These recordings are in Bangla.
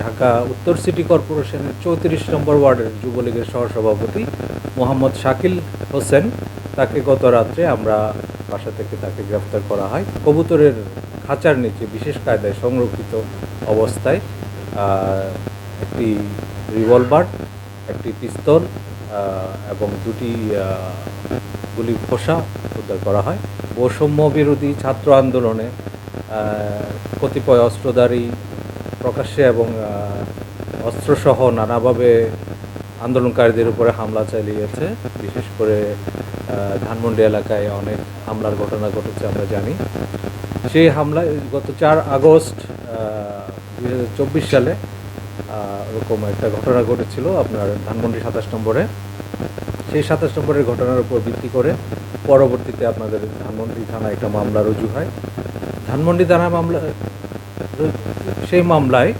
ঢাকা উত্তর সিটি কর্পোরেশনের চৌত্রিশ নম্বর ওয়ার্ডের যুবলীগের সহসভাপতি মোহাম্মদ শাকিল হোসেন, তাকে গত রাত্রে আমরা বাসা থেকে তাকে গ্রেফতার করা হয়। কবুতরের খাঁচার নিচে বিশেষ কায়দায় সংরক্ষিত অবস্থায় একটি রিভলভার, একটি পিস্তল এবং দুটি গুলি খোসা উদ্ধার করা হয়। বৈষম্য বিরোধী ছাত্র আন্দোলনে কতিপয় অস্ত্রধারী প্রকাশ্যে এবং অস্ত্রসহ নানাভাবে আন্দোলনকারীদের উপরে হামলা চালিয়েছে। বিশেষ করে ধানমন্ডি এলাকায় অনেক হামলার ঘটনা ঘটেছে আমরা জানি। সেই হামলায় গত চার আগস্ট দুই হাজার চব্বিশ সালে ওরকম একটা ঘটনা ঘটেছিল আপনার ধানমন্ডি সাতাশ নম্বরে। সেই সাতাশ নম্বরের ঘটনার উপর ভিত্তি করে পরবর্তীতে আপনাদের ধানমন্ডি থানায় একটা মামলা রুজু হয়। ধানমন্ডি থানা মামলা সেই মামলায়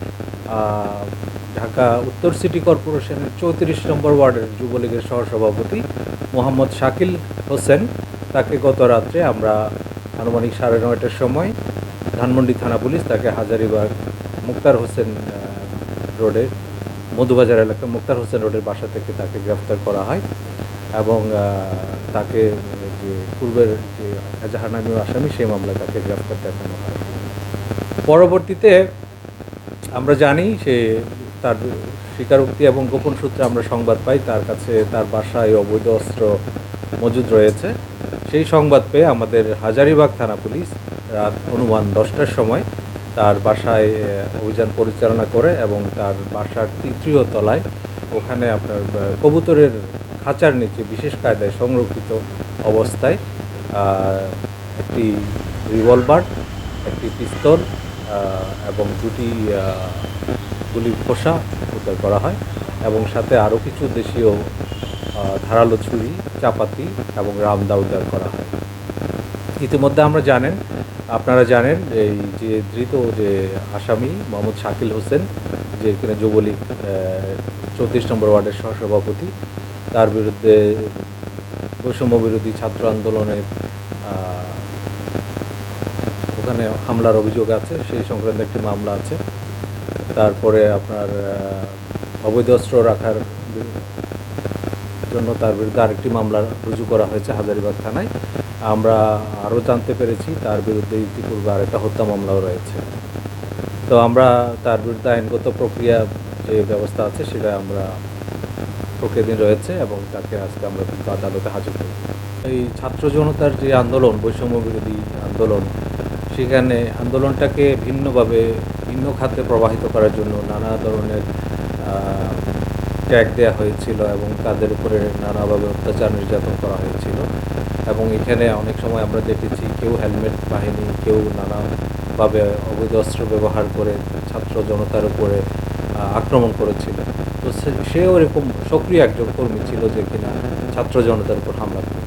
ঢাকা উত্তর সিটি কর্পোরেশনের চৌত্রিশ নম্বর ওয়ার্ডের যুবলীগের সহসভাপতি মোহাম্মদ শাকিল হোসেন, তাকে গত রাত্রে আমরা আনুমানিক সাড়ে নয়টার সময় ধানমন্ডি থানা পুলিশ তাকে হাজারিবাগ মুক্তার হোসেন রোডের মধুবাজার এলাকা মুক্তার হোসেন রোডের বাসা থেকে তাকে গ্রেফতার করা হয় এবং তাকে যে পূর্বের যে এজাহার নামীয় আসামি সেই মামলায় তাকে গ্রেফতার দেখানো হয়। পরবর্তীতে আমরা জানি সে তার স্বীকারোক্তি এবং গোপন সূত্রে আমরা সংবাদ পাই, তার কাছে তার বাসায় অবৈধ অস্ত্র মজুদ রয়েছে। সেই সংবাদ পেয়ে আমাদের হাজারিবাগ থানা পুলিশ রাত অনুমান দশটার সময় তার বাসায় অভিযান পরিচালনা করে এবং তার বাসার তৃতীয় তলায় ওখানে আপনার কবুতরের খাঁচার নিচে বিশেষ কায়দায় সংরক্ষিত অবস্থায় একটি রিভলভার, একটি পিস্তল এবং দুটি গুলির খোসা উদ্ধার করা হয় এবং সাথে আরও কিছু দেশীয় ধারালো ছুরি, চাপাতি এবং রামদা উদ্ধার করা হয়। ইতিমধ্যে আমরা জানেন, আপনারা জানেন এই যে ধৃত যে আসামি মোহাম্মদ শাকিল হোসেন, যে কিনা যুবলীগ চৌত্রিশ নম্বর ওয়ার্ডের সহসভাপতি, তার বিরুদ্ধে বৈষম্য বিরোধী ছাত্র আন্দোলনের ওখানে হামলার অভিযোগ আছে, সেই সংক্রান্ত একটি মামলা আছে। তারপরে আপনার অবৈধ অস্ত্র রাখার জন্য তার বিরুদ্ধে আরেকটি মামলা রুজু করা হয়েছে হাজারিবাগ থানায়। আমরা আরও জানতে পেরেছি, তার বিরুদ্ধে ইতিপূর্বে আরেকটা হত্যা মামলাও রয়েছে। তো আমরা তার বিরুদ্ধে আইনগত প্রক্রিয়া যে ব্যবস্থা আছে, সেটা আমরা প্রক্রিয়াধীন রয়েছে এবং তাকে আজকে আমরা আদালতে হাজির করি এই ছাত্র জনতার যে আন্দোলন, বৈষম্য বিরোধী আন্দোলন সেখানে আন্দোলনটাকে ভিন্নভাবে, ভিন্ন খাতে প্রবাহিত করার জন্য নানা ধরনের ট্যাগ দেওয়া হয়েছিল এবং তাদের উপরে নানাভাবে অত্যাচার নির্যাতন করা হয়েছিল। এবং এখানে অনেক সময় আমরা দেখেছি কেউ হেলমেট বাহিনী, কেউ নানাভাবে অবৈধ অস্ত্র ব্যবহার করে ছাত্র জনতার উপরে আক্রমণ করেছিল। তো সেও এরকম সক্রিয় একজন কর্মী ছিল যে কিনা ছাত্র জনতার উপর হামলা করেছে।